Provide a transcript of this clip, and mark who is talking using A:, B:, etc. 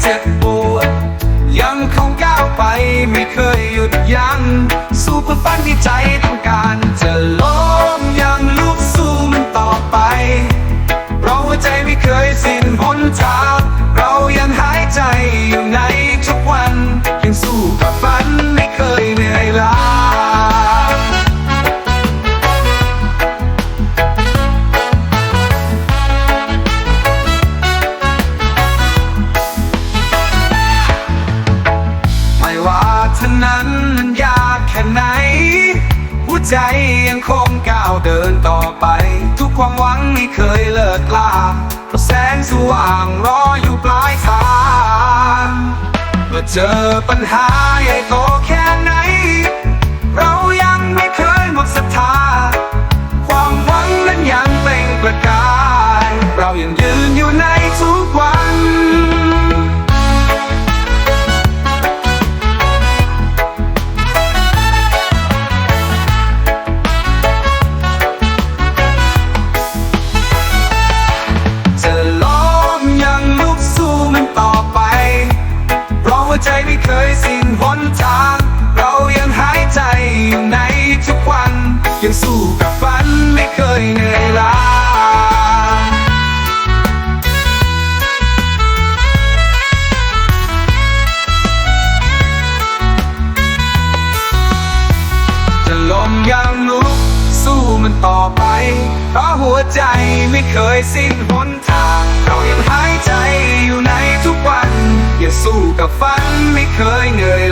A: เจ็บปวด ยังคงก้าวไปไม่เคยหยุดยัง้งสู้เพื่อฝันที่ใจ ใจยังคงก้าวเดินต่อไป ทุกความหวังไม่เคยเลิกลาเพราะแสงสว่างรออยู่ปลายทางเมื่อเจอปัญหาใหญ่โตแค่ เคยเหนื่อยล้าจะล้มยังลุกสู้มันต่อไป เพราะหัวใจไม่เคยสิ้นหนทาง เรายังหายใจอยู่ในทุกวัน อย่าสู้กับฝันไม่เคยเหนื่อย